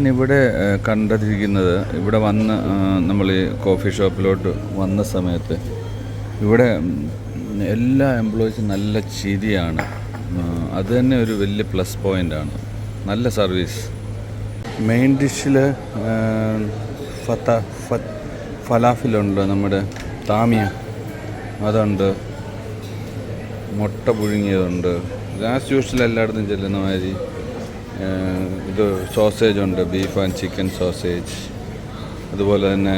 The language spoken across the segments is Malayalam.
ഇവിടെ കണ്ടിരിക്കുന്നത് ഇവിടെ വന്ന് നമ്മൾ ഈ കോഫി ഷോപ്പിലോട്ട് വന്ന സമയത്ത് ഇവിടെ എല്ലാ എംപ്ലോയീസും നല്ല ചിരിയാണ്. അത് തന്നെ ഒരു വലിയ പ്ലസ് പോയിന്റാണ് നല്ല സർവീസ്. മെയിൻ ഡിഷിൽ ഫത്ത ഫലാഫിലുണ്ട് നമ്മുടെ താമിയ. അതുണ്ട്. മുട്ട പുഴുങ്ങിയതുണ്ട്. ആസ് യൂഷ്വൽ എല്ലായിടത്തും ചെല്ലുന്ന മാതിരി ഇത് സോസേജ് ഉണ്ട്. ബീഫ് ആൻഡ് ചിക്കൻ സോസേജ് അതുപോലെ തന്നെ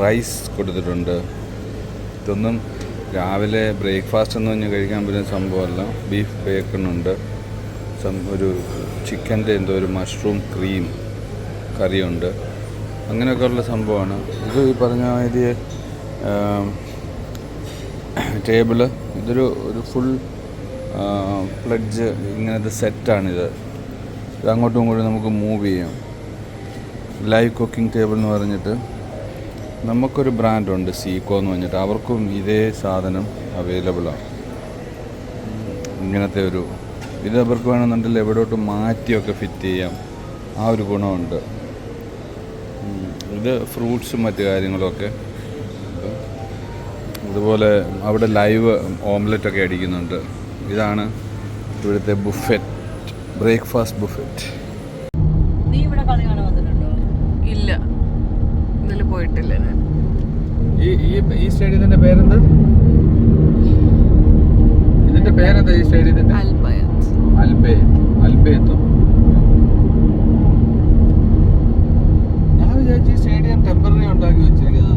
റൈസ് കൊടുത്തിട്ടുണ്ട്. ഇതൊന്നും രാവിലെ ബ്രേക്ക്ഫാസ്റ്റ് എന്ന് പറഞ്ഞ് കഴിക്കാൻ പറ്റുന്ന സംഭവമല്ല. ബീഫ് ബേക്കണുണ്ട് ഒരു ചിക്കന്റെ എന്തോ ഒരു മഷ്റൂം ക്രീം കറിയുണ്ട്. അങ്ങനെയൊക്കെ ഉള്ള സംഭവമാണ്. ഇത് ഈ പറഞ്ഞ മാതിരി ടേബിൾ ഇതൊരു ഒരു ഫുൾ പ്ലഡ്ജ് ഇങ്ങനത്തെ സെറ്റാണിത് ഇത് അങ്ങോട്ടും ഇങ്ങോട്ടും നമുക്ക് മൂവ് ചെയ്യാം. ലൈവ് കുക്കിംഗ് ടേബിൾ എന്ന് പറഞ്ഞിട്ട് നമുക്കൊരു ബ്രാൻഡുണ്ട് സീക്കോ എന്ന് പറഞ്ഞിട്ട്. അവർക്കും ഇതേ സാധനം അവൈലബിളാണ് ഇങ്ങനത്തെ ഒരു ഇത് അവർക്ക് വേണമെന്നുണ്ടെങ്കിൽ എവിടോട്ട് മാറ്റിയൊക്കെ ഫിറ്റ് ചെയ്യാം. ആ ഒരു ഗുണമുണ്ട്. ഇത് ഫ്രൂട്ട്സും മറ്റു കാര്യങ്ങളൊക്കെ. ഇതുപോലെ അവിടെ ലൈവ് ഓംലെറ്റൊക്കെ അടിക്കുന്നുണ്ട്. ഇതാണ് ഇവിടുത്തെ ബുഫറ്റ് ബ്രേക്ക്ഫാസ്റ്റ് ബുഫറ്റ്. നീ ഇവിടെ കളി കാണാൻ വന്നിട്ടുണ്ടോ? ഇല്ല. ഇന്നലെ പോയിട്ടില്ല ഞാൻ. ഈ ഈ ഈ സ്റ്റേഡിയത്തിന്റെ പേരെന്താ? ഇതിന്റെ പേരെന്താ ഈ സ്റ്റേഡിയത്തിന്റെ? അൽബയത്ത്. അൽബേ അൽബേത്തോ. ഞാൻ വിചാരിച്ചു ഈ സ്റ്റേഡിയം ടെമ്പററി ഉണ്ടാക്കി വെച്ചിരിക്കുന്നത്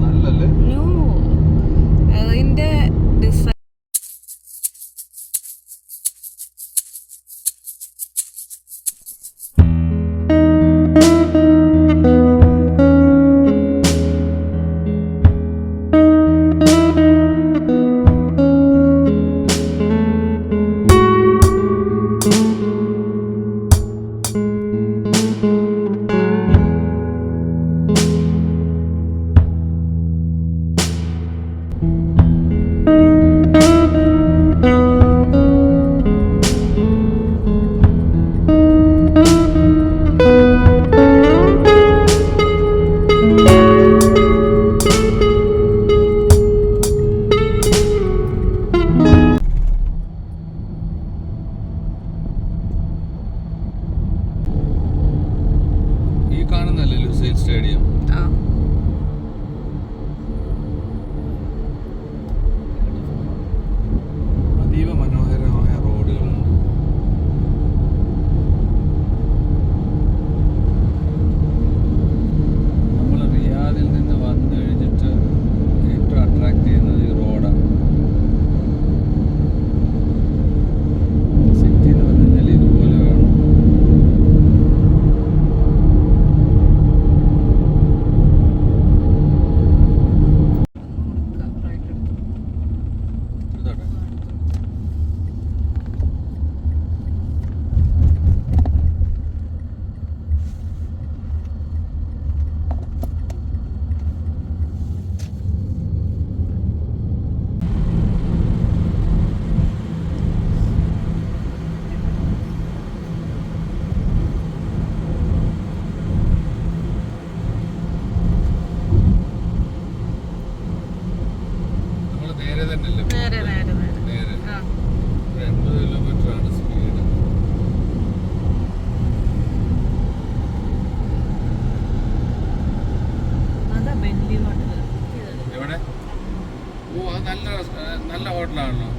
ഓ അത് നല്ല നല്ല ഹോട്ടലാണല്ലോ.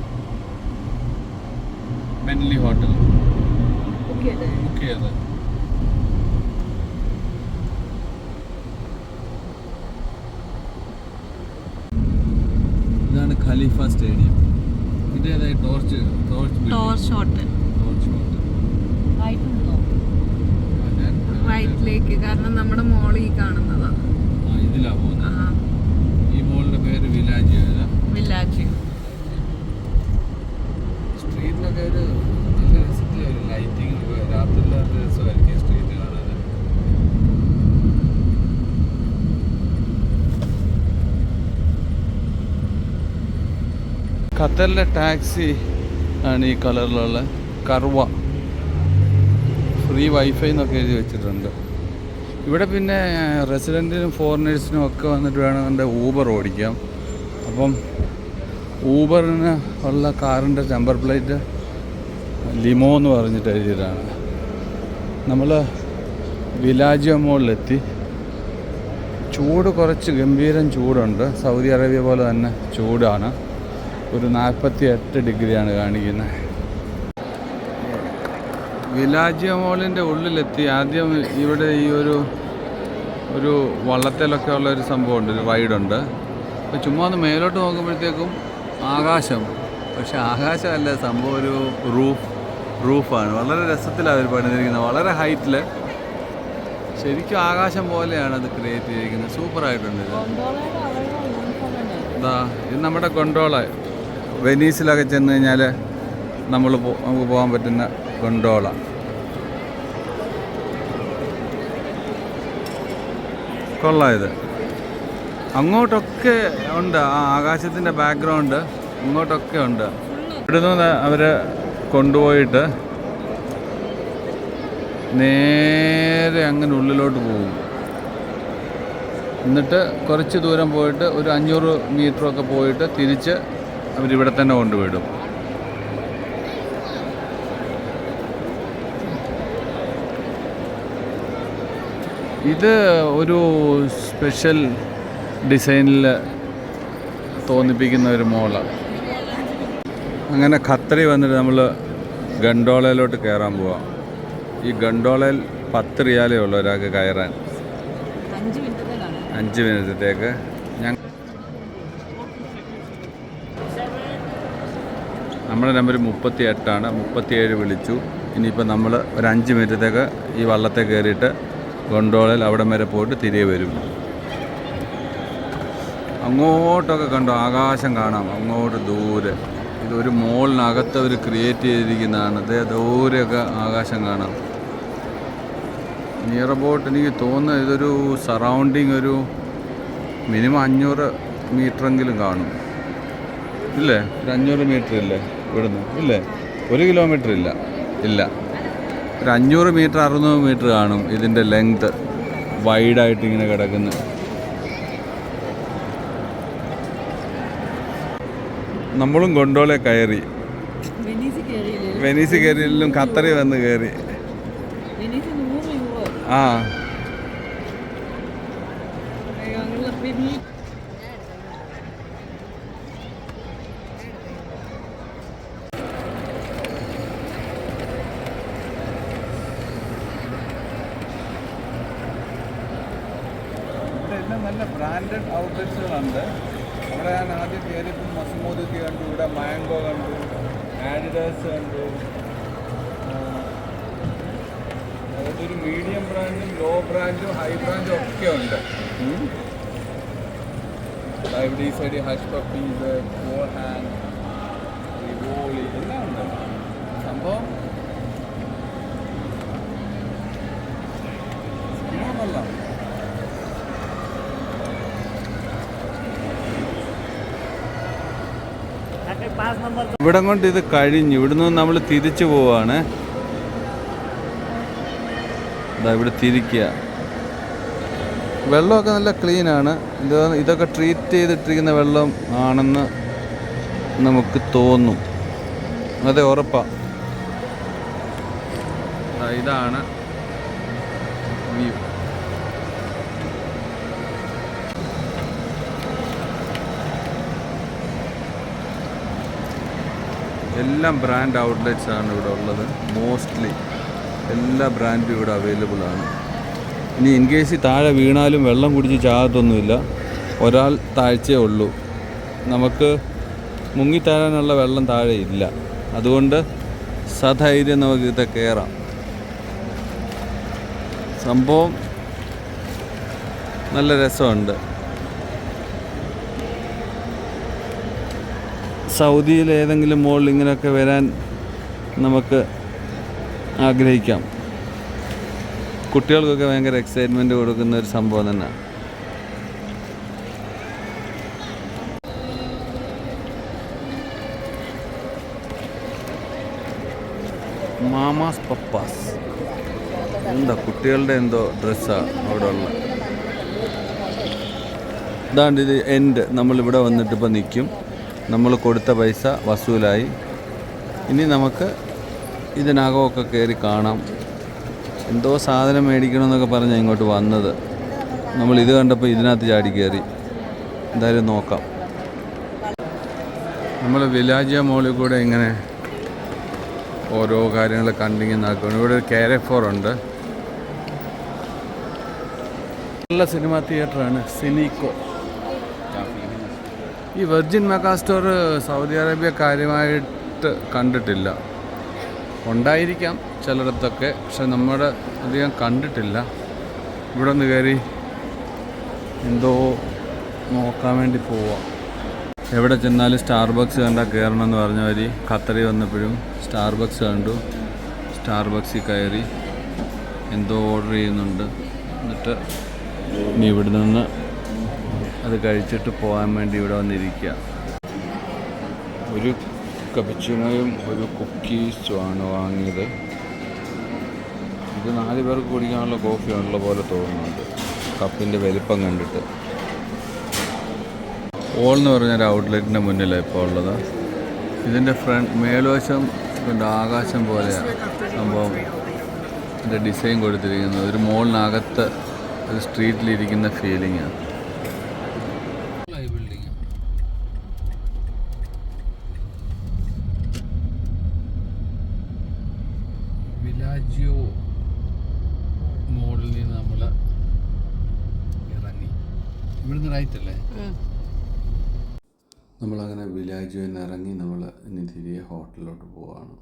ബെൻലി ഹോട്ടൽ ബുക്ക് ചെയ്തത് ഇതാണ് Khalifa stadium. ഇതേതായി torch torch torch hotel torch hotel റൈറ്റിലേക്ക് കാരണം നമ്മുടെ മോൾ ഈ കാണുന്നതാ. ആ ഇതിലാ ആ. പോകുന്നത് ഈ മോളിന്റെ പേര് വിലാജി. ഏതാ വില്ലാജ് സ്ട്രീറ്റിലൊക്കെ ഒരു നല്ല രസത്തിലെ ഒരു ലൈറ്റിംഗ് രാത്രിയിലൊക്കെ രസമായിരിക്കും സ്ട്രീറ്റ് കാണാൻ. ഖത്തറിലെ ടാക്സി ആണ് ഈ കളറിലുള്ള കർവ ഫ്രീ വൈഫൈ എന്നൊക്കെ എഴുതി വെച്ചിട്ടുണ്ട്. ഇവിടെ പിന്നെ റെസിഡന്റിനും ഫോറിനേഴ്സിനും ഒക്കെ വന്നിട്ട് വേണമെന്നുണ്ടെങ്കിൽ ഊബർ ഓടിക്കാം അപ്പം ഊബറിന് ഉള്ള കാറിന്റെ നമ്പർ പ്ലേറ്റ് ലിമോ എന്ന് പറഞ്ഞിട്ട് എഴുതിയതാണ്. നമ്മൾ വിലാജിയ മോളിലെത്തി. ചൂട് കുറച്ച് ഗംഭീരം ചൂടുണ്ട്. സൗദി അറേബ്യ പോലെ തന്നെ ചൂടാണ്. ഒരു നാൽപ്പത്തി എട്ട് ഡിഗ്രിയാണ് കാണിക്കുന്നത്. വിലാജിയ മോളിന്റെ ഉള്ളിലെത്തി. ആദ്യം ഇവിടെ ഈ ഒരു ഒരു വള്ളത്തിലൊക്കെ ഉള്ള ഒരു സംഭവമുണ്ട്. ഒരു റൈഡുണ്ട് അപ്പോൾ ചുമ്മാ ഒന്ന് മേലോട്ട് നോക്കുമ്പോഴത്തേക്കും ആകാശം. പക്ഷെ ആകാശമല്ല സംഭവം ഒരു റൂഫ് റൂഫാണ് വളരെ രസത്തിലാണ് അവർ പണിതിരിക്കുന്നത്. വളരെ ഹൈറ്റിൽ ശരിക്കും ആകാശം പോലെയാണ് അത് ക്രിയേറ്റ് ചെയ്തിരിക്കുന്നത്. സൂപ്പറായിട്ടുണ്ട് ഇത്. ഇത് നമ്മുടെ കൊണ്ടോള വെനീസിലൊക്കെ ചെന്ന് കഴിഞ്ഞാൽ നമ്മൾ നമുക്ക് പോകാൻ പറ്റുന്ന കൊണ്ടോള കൊള്ളാം ഇത്. അങ്ങോട്ടൊക്കെ ഉണ്ട്. ആ ആകാശത്തിന്റെ ബാക്ക്ഗ്രൗണ്ട് അങ്ങോട്ടൊക്കെ ഉണ്ട്. ഇവിടുന്ന് അവർ കൊണ്ടുപോയിട്ട് നേരെ അങ്ങനെ ഉള്ളിലോട്ട് പോകും. എന്നിട്ട് കുറച്ച് ദൂരം പോയിട്ട് ഒരു അഞ്ഞൂറ് മീറ്ററൊക്കെ പോയിട്ട് തിരിച്ച് അവരിവിടെ തന്നെ കൊണ്ടുവിടും. ഇത് ഒരു സ്പെഷ്യൽ ഡിസൈനിൽ തോന്നിപ്പിക്കുന്ന ഒരു മോളാണ് അങ്ങനെ ഖത്തറി വന്നിട്ട് നമ്മൾ ഗണ്ടോളയിലോട്ട് കയറാൻ പോവാം. ഈ ഗണ്ടോളയിൽ പത്ത് റിയാലേ ഉള്ളൂ ഒരാൾക്ക് കയറാൻ. അഞ്ച് മിനിറ്റത്തേക്ക്. ഞങ്ങൾ നമ്മുടെ നമ്പർ മുപ്പത്തി എട്ടാണ് മുപ്പത്തിയേഴ് വിളിച്ചു. ഇനിയിപ്പോൾ നമ്മൾ ഒരു അഞ്ച് മിനിറ്റത്തേക്ക് ഈ വള്ളത്തെ കയറിയിട്ട് ഗൊണ്ടോളയിൽ അവിടം വരെ പോയിട്ട് തിരികെ വരും. അങ്ങോട്ടൊക്കെ കണ്ടോ ആകാശം കാണാം അങ്ങോട്ട് ദൂരെ. ഇതൊരു മോളിനകത്ത് അവർ ക്രിയേറ്റ് ചെയ്തിരിക്കുന്നതാണ്. അതേ ദൂരെയൊക്കെ ആകാശം കാണാം. നിയർ അബൌട്ട് എനിക്ക് തോന്നുന്നത് ഇതൊരു സറൗണ്ടിങ് ഒരു മിനിമം അഞ്ഞൂറ് മീറ്ററെങ്കിലും കാണും. ഇല്ലേ? ഒരു അഞ്ഞൂറ് മീറ്റർ ഇല്ലേ ഇവിടുന്ന്? ഇല്ലേ? ഒരു കിലോമീറ്റർ ഇല്ല. ഇല്ല. ഒരു അഞ്ഞൂറ് മീറ്റർ അറുന്നൂറ് മീറ്റർ കാണും ഇതിന്റെ ലെങ്ത് വൈഡായിട്ട് ഇങ്ങനെ കിടക്കുന്നത് നമ്മളും ഗൊണ്ടോളെ കയറി. വെനീസ് കയറിയില്ലും? ഖത്തറി വന്ന് കയറി. ആ. നല്ല ബ്രാൻഡഡ് ഔട്ട്ലെറ്റ്സുകളുണ്ട് അവിടെ ഞാൻ ആദ്യം കയറിയപ്പോൾ മസ്മൂദ് കണ്ടു ഇവിടെ മാംഗോ കണ്ടു ആഡിഡാസ് കണ്ടു. അതൊരു മീഡിയം ബ്രാൻഡും ലോ ബ്രാൻഡും ഹൈ ബ്രാൻഡും ഒക്കെ ഉണ്ട്. ഇവിടെ side Hush Puppies four hand Rivoli എല്ലാം ഉണ്ട്. സംഭവം സംഭവം ഇവിടെ കൊണ്ട് ഇത് കഴിഞ്ഞു. ഇവിടുന്ന് നമ്മൾ തിരിച്ചു പോവാണ്. ഇവിടെ തിരിക്കുക വെള്ളമൊക്കെ നല്ല ക്ലീനാണ് ഇത് ഇതൊക്കെ ട്രീറ്റ് ചെയ്തിട്ടിരിക്കുന്ന വെള്ളം ആണെന്ന് നമുക്ക് തോന്നും. അതെ ഉറപ്പാ. ഇതാണ് എല്ലാം ബ്രാൻഡ് ഔട്ട്ലെറ്റ്സ് ആണ് ഇവിടെ ഉള്ളത്. മോസ്റ്റ്ലി എല്ലാ ബ്രാൻഡും ഇവിടെ അവൈലബിൾ ആണ്. ഇനി ഇൻ കേസ് താഴെ വീണാലും വെള്ളം കുടിച്ച് ചാകത്തൊന്നുമില്ല. ഒരാൾ താഴ്ചയേ ഉള്ളൂ. നമുക്ക് മുങ്ങിത്താഴാനുള്ള വെള്ളം താഴെ ഇല്ല. അതുകൊണ്ട് സധൈര്യം നമുക്ക് ഇത് കയറാം സംഭവം നല്ല രസമുണ്ട്. സൗദിയിൽ ഏതെങ്കിലും മോളിൽ ഇങ്ങനെയൊക്കെ വരാൻ നമുക്ക് ആഗ്രഹിക്കാം. കുട്ടികൾക്കൊക്കെ ഭയങ്കര എക്സൈറ്റ്മെന്റ് കൊടുക്കുന്ന ഒരു സംഭവം തന്നെ. മാമാസ് പപ്പാസ്. എന്താ കുട്ടികളുടെ എന്തോ ഡ്രസ്സാണ് അവിടെ ഉള്ള ഇതാണ്ട് ഇത് എൻഡ് നമ്മളിവിടെ വന്നിട്ട് ഇപ്പം നിൽക്കും നമ്മൾ കൊടുത്ത പൈസ വസൂലായി. ഇനി നമുക്ക് ഇതിനകമൊക്കെ കയറി കാണാം. എന്തോ സാധനം മേടിക്കണമെന്നൊക്കെ പറഞ്ഞാൽ ഇങ്ങോട്ട് വന്നത്. നമ്മൾ ഇത് കണ്ടപ്പോൾ ഇതിനകത്ത് ചാടി കയറി. എന്തായാലും നോക്കാം. നമ്മൾ വിലാജിയ മോളിൽ കൂടെ ഇങ്ങനെ ഓരോ കാര്യങ്ങൾ കണ്ടിങ്ങനെ നടക്കുന്നു ഇവിടെ ഒരു ഫോർ ഉണ്ട്. നല്ല സിനിമാ തിയേറ്ററാണ് സിനിക്കോ ഈ വെർജിൻ മെഗാസ്റ്റോർ സൗദി അറേബ്യ കാര്യമായിട്ട് കണ്ടിട്ടില്ല. ഉണ്ടായിരിക്കാം ചിലയിടത്തൊക്കെ പക്ഷെ നമ്മുടെ അധികം കണ്ടിട്ടില്ല. ഇവിടെ നിന്ന് കയറി എന്തോ നോക്കാൻ വേണ്ടി പോവാം. എവിടെ ചെന്നാലും സ്റ്റാർബക്സ് കണ്ടാൽ കയറണം എന്ന് പറഞ്ഞ വരി. ഖത്തറി വന്നപ്പോഴും സ്റ്റാർബക്സ് കണ്ടു. സ്റ്റാർബക്സിൽ കയറി എന്തോ ഓർഡർ ചെയ്യുന്നുണ്ട്. എന്നിട്ട് ഇനി ഇവിടെ നിന്ന് അത് കഴിച്ചിട്ട് പോകാൻ വേണ്ടി ഇവിടെ വന്നിരിക്കുക. ഒരു കപിച്ചിനോയും ഒരു കുക്കീസും ആണ് വാങ്ങിയത്. ഇത് നാല് പേർക്ക് കുടിക്കാനുള്ള കോഫി ഉള്ള പോലെ തോന്നുന്നുണ്ട്. കപ്പിന്റെ വലിപ്പം കണ്ടിട്ട്. ഓൾ എന്ന് പറഞ്ഞൊരു ഔട്ട്ലെറ്റിന്റെ മുന്നിലാണ് ഇപ്പോൾ ഉള്ളത്. ഇതിന്റെ ഫ്രണ്ട് മേൽവശം ഇതിന്റെ ആകാശം പോലെയാണ് സംഭവം. ഇതിന്റെ ഡിസൈൻ കൊടുത്തിരിക്കുന്നത്. ഒരു മോളിനകത്ത് ഒരു സ്ട്രീറ്റിലിരിക്കുന്ന ഫീലിംഗാണ് ബിൽഡിംഗ് വിലാജിയോ മോളിൽ നിന്ന് നമ്മൾ ഇറങ്ങി ഇവിടുന്ന് റൈറ്റ് അല്ലേ നമ്മളങ്ങനെ വില്ലേജ് നിന്ന് ഇറങ്ങി നമ്മൾ ഇനി തിരികെ ഹോട്ടലിലോട്ട് പോവാണ്.